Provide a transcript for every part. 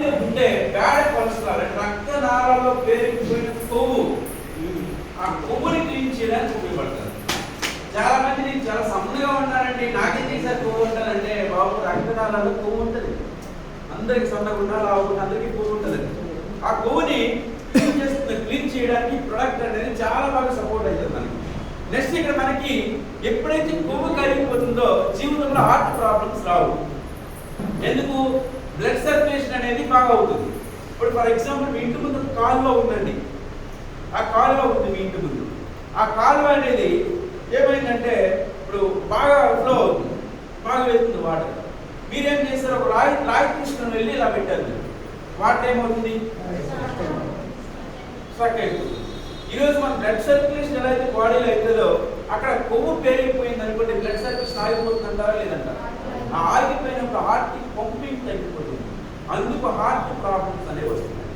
మందిలో గుండె bad cholesterol అంటే రక్తనాళాల్లో పేరుకుపోయిన కొవ్వు. ఆ కొవ్వుని క్లీన్ చేయడానికి ఉపయోగపడతారు. చాలా మంది నేను చాలా సన్నగా ఉన్నానండి నాకేం చేశారు కొవ్వు ఉంటానంటే బాబు రక్తనాళాల్లో కొవ్వు ఉంటుంది. అందరికి సన్నగా ఉన్నా అందరికీ కొవ్వు ఉంటుంది. ఆ కొవ్వుని క్లీన్ చేస్తుంది క్లీన్ చేయడానికి ప్రొడక్ట్ అనేది చాలా బాగా సపోర్ట్ అవుతుంది మనకి. నెక్స్ట్ ఇక్కడ మనకి ఎప్పుడైతే కొవ్వు కరిగిపోతుందో జీవితంలో హార్ట్ ప్రాబ్లమ్స్ రావు. ఎందుకు? బ్లడ్ సర్క్యులేషన్ అనేది బాగా అవుతుంది. ఇప్పుడు ఫర్ ఎగ్జాంపుల్ మీ ఇంటి ముందు కాలువ ఉందండి. ఆ కాలువ ఉంది మీ ఇంటి ముందు. ఆ కాలువ అనేది ఏమైందంటే ఇప్పుడు బాగా ఫ్లో అవుతుంది. బాగా వెళ్తుంది వాటర్ మీరేం చేస్తారు ఒక రాయి రాయి తీసుకుని వెళ్ళి ఇలా పెట్టారు. వాటర్ ఏమవుతుంది? స్ట్రక్ అయిపోతుంది. ఈరోజు మన బ్లడ్ సర్క్యులేషన్ ఎలా అయితే బాడీలో అవుతుందో అక్కడ కొవ్వు పెరిగిపోయింది అనుకోండి బ్లడ్ సర్క్యులేషన్ ఆగిపోతుందంటారా లేదంటారా? ఆ ఆగిపోయినప్పుడు హార్ట్ పంపింగ్ తగ్గిపోతుంది అందుకు హార్ట్ ప్రాబ్లమ్స్ అనేవి వస్తున్నాయి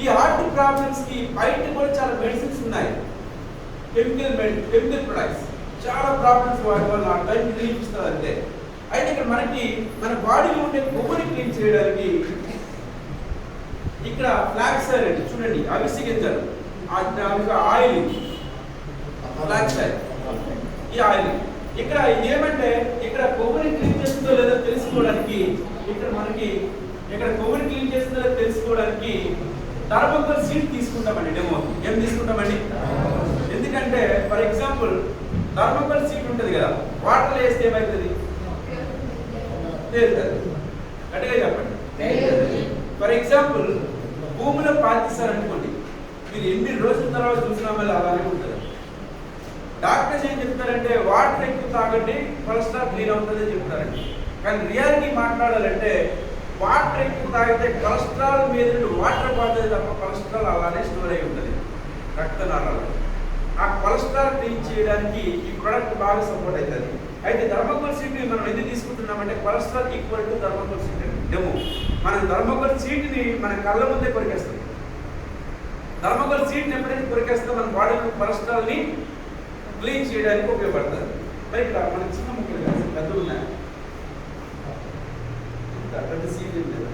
ఈ హార్ట్ ప్రాబ్లమ్స్కి బయట కూడా చాలా మెడిసిన్స్ ఉన్నాయి. కెమికల్ కెమికల్ ప్రొడక్ట్స్ చాలా ప్రాబ్లమ్స్ వాటి వల్ల ఆ టైం రిలీఫ్ ఇస్తుంది అంతే. అయితే ఇక్కడ మనకి మన బాడీలో ఉండే కొవ్వుని క్లీన్ చేయడానికి ఇక్కడ ఫ్లాక్స్ ఆయిల్ చూడండి అవిసి గింజలు ఆయిల్ ఫ్లాక్స్ ఆయిల్ ఈ ఆయిల్ ఇక్కడ ఇది ఏమంటే ఇక్కడ కొవ్వుని క్లీన్ చేస్తుందో లేదో తెలుసుకోవడానికి ఇక్కడ మనకి ఇక్కడ కొవ్వుని క్లీన్ చేస్తుందో లేదో తెలుసుకోవడానికి థర్మోకోల్ సీట్ తీసుకుంటామండి డెమో ఏం తీసుకుంటామండి? ఎందుకంటే ఫర్ ఎగ్జాంపుల్ థర్మోకోల్ సీట్ ఉంటుంది కదా వాటర్ వేస్తే ఏమవుతుంది గట్టిగా చెప్పండి. ఫర్ ఎగ్జాంపుల్ భూమిలో పాతిస్తారు అనుకోండి మీరు ఎన్ని రోజుల తర్వాత చూసినా మళ్ళీ అలానే ఉంటుంది. డాక్టర్స్ ఏం చెప్తారంటే వాటర్ ఎక్కువ తాగండి కొలెస్ట్రాల్ క్లీన్ అవుతుంది అని చెప్తారండి. కానీ రియాలిటీ మాట్లాడాలంటే వాటర్ ఎక్కువ తాగితే కొలెస్ట్రాల్ మీద నుండి వాటర్ పోతుంది తప్ప కొలెస్ట్రాల్ అలానే స్టోర్ అయి ఉంటుంది. రక్తనాళాలు ఆ కొలెస్ట్రాల్ క్లీన్ చేయడానికి ఈ ప్రోడక్ట్ బాగా సపోర్ట్ అవుతుంది. అయితే థర్మోకోల్ సీట్ని మనం ఎందుకు తీసుకుంటున్నామంటే cholesterol equal to thermocol sheet అండి. డెమో. మనం థర్మోకోల్ సీట్ని మన కళ్ళ ముందే కొరికేస్తాం. థర్మోకోల్ సీట్ని ఎప్పుడైతే కొరికేస్తే మన బాడీలో కొలెస్ట్రాల్ని క్లీన్ చేయడానికి ఉపయోగపడుతుంది. మరి ఇక్కడ మనం చిన్న ముఖ్యంగా కాదు పెద్దలు ఉన్నాయి ఇంత పెద్ద సీట్ ఏం లేదు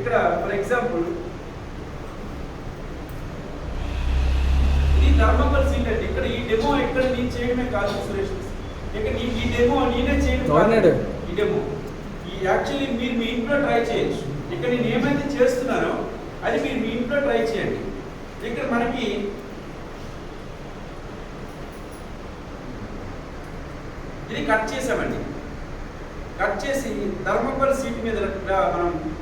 ఇక్కడ ఫర్ ఎగ్జాంపుల్ ఇది థర్మోకోల్ సీట్ అండి ఇక్కడ ఈ డెమో ఇక్కడ నేను చేయడమే కాదు సురేష్. ఇక్కడ ఈ- ఈ డెమో నేనే చేయడం. ఈ డెమో ఈ యాక్చువల్లీ మీరు మీ ఇంట్లో ట్రై చేయొచ్చు. ఇక్కడ నేను ఏమైతే చేస్తున్నానో అది మీరు మీ ఇంట్లో ట్రై చేయండి. ఇక్కడ మనకి ఇది కట్ చేసామండి. కట్ చేసి థర్మోకోల్ సీట్ మీద మనం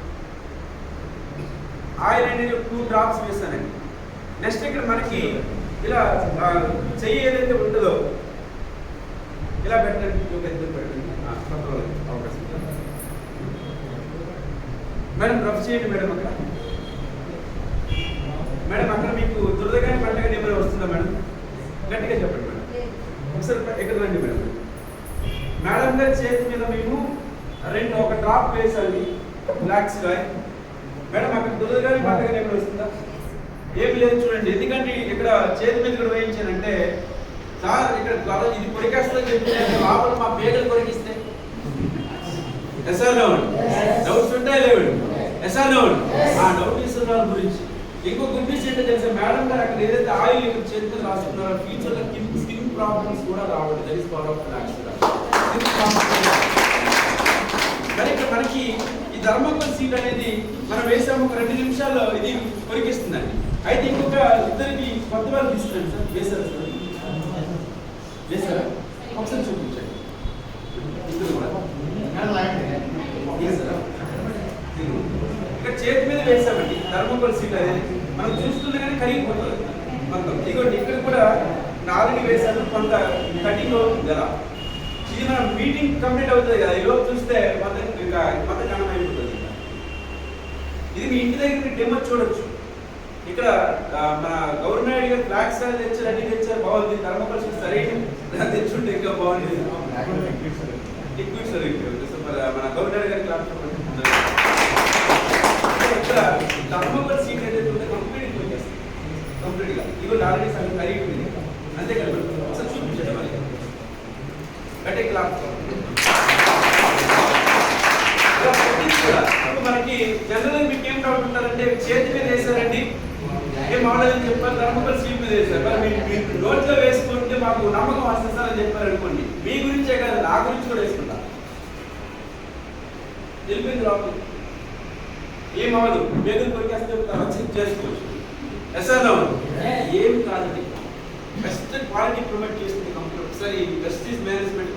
ఆయిల్ అనేది టూ డ్రాప్స్ వేసానండి నెక్స్ట్ ఇక్కడ మనకి ఇలా చెయ్యి ఏదైతే ఉంటుందో ఇలా పెట్టండి. ఒక పెట్టండి? అవకాశం మేడం రఫ్ చేయండి మేడం అక్కడ. మేడం అక్కడ మీకు దురదగాని పంటగా ఏమైనా వస్తుందా మేడం గట్టిగా చెప్పండి మేడం ఒకసారి ఎక్కడ రండి మేడం మేడం గారి చేతి మీద మేము రెండు ఒక డ్రాప్ వేసాలి బ్లాక్ సిరాయ్ మేడం అక్కడ దురదగాని పంటగా ఏమైనా వస్తుందా? ఏమి లేదు చూడండి. ఎందుకంటే ఇక్కడ చేతి మీద కూడా వేయించానంటే సార్ ఇక్కడ ఇది కొరికేస్తుందని చెప్పి లోపల మా పేదలు కొరికిస్తే. ఎస్ఆర్ డౌన్ డౌట్స్ ఉంటాయి లేవండి? ఎస్ఆర్ డౌన్ ఆ డౌట్ ఇస్తున్న గురించి. ఇంకో గుడ్ న్యూస్ ఏంటో తెలుసా? మేడం గారు అక్కడ ఏదైతే ఆయిల్ ఇక్కడ చేతి మీద రాస్తున్నారో ఫ్యూచర్లో స్కిన్ ప్రాబ్లమ్స్ కూడా రావడం దట్ ఇస్ పవర్ ఆఫ్ మరి ఇక్కడ మనకి ఈ ధర్మకోల్ సీట్ అనేది మనం వేసాము ఒక రెండు నిమిషాల్లో ఇది కొరికిస్తుందండి. అయితే ఇంకొక ఇద్దరికి కొత్త వాళ్ళు తీసుకురండి సార్. వేసారా సార్ వేసారా ఒకసారి చూపించండి. ఇద్దరు కూడా. ఇక్కడ చేతి మీద వేసామండి ధర్మకోల్ సీట్ అనేది. మనం చూస్తుంది కానీ కరిగిపోతుంది మొత్తం. ఇదిగోండి ఇక్కడ కూడా నాలుగు వేసాను కొంత కటింగ్ అవుతుంది కదా. ఇది మనం మీటింగ్ కంప్లీట్ అవుతుంది కదా. ఈరోజు చూస్తే మొత్తం ఇంకా మొత్తం గణం అయిపోతుంది ఇంకా. ఇది మీ ఇంటి దగ్గర మీరు డెమో చూడొచ్చు. ఇక్కడ ఆ, మన గవర్నమెంట్ గారు ఫ్లాగ్స్ అనేది తెచ్చారు అన్ని తెచ్చారు బాగుంది థర్మోకోల్ సీట్ సరైన తెచ్చుంటే ఇంకా బాగుంది లిక్విడ్ సర్వీస్ మన గవర్నర్ గారి క్లాస్ ఇక్కడ థర్మోకోల్ సీట్ ఏదైతే ఉందో కంప్లీట్ వచ్చేస్తుంది కంప్లీట్గా. ఇవి ఆల్రెడీ సగం కరిగిపోయింది అంతే కదా ఒకసారి చూపించండి మరి. అంటే క్లాస్ మనకి జనరల్ మీకు ఏం డౌట్ ఉంటారంటే చేతి మీద వేసారండి ఏం అవ్వలేదని చెప్పారు ధర్మపల్ సీట్ మీద వేశారు. మరి నోట్లో వేసుకుంటే మాకు నమ్మకం వస్తుంది సార్ అని చెప్పారు అనుకోండి. మీ గురించే కాదు నా గురించి కూడా వేసుకుంటా. తెలిపింది లోపల ఏం అవ్వదు. బేగులు కొరికేస్తే చెక్ చేసుకోవచ్చు. ఎస్ సార్ ఏం కాదండి. బెస్ట్ క్వాలిటీ ప్రొవైడ్ చేస్తుంది కంపెనీ ఒకసారి వెస్టీజ్ మేనేజ్మెంట్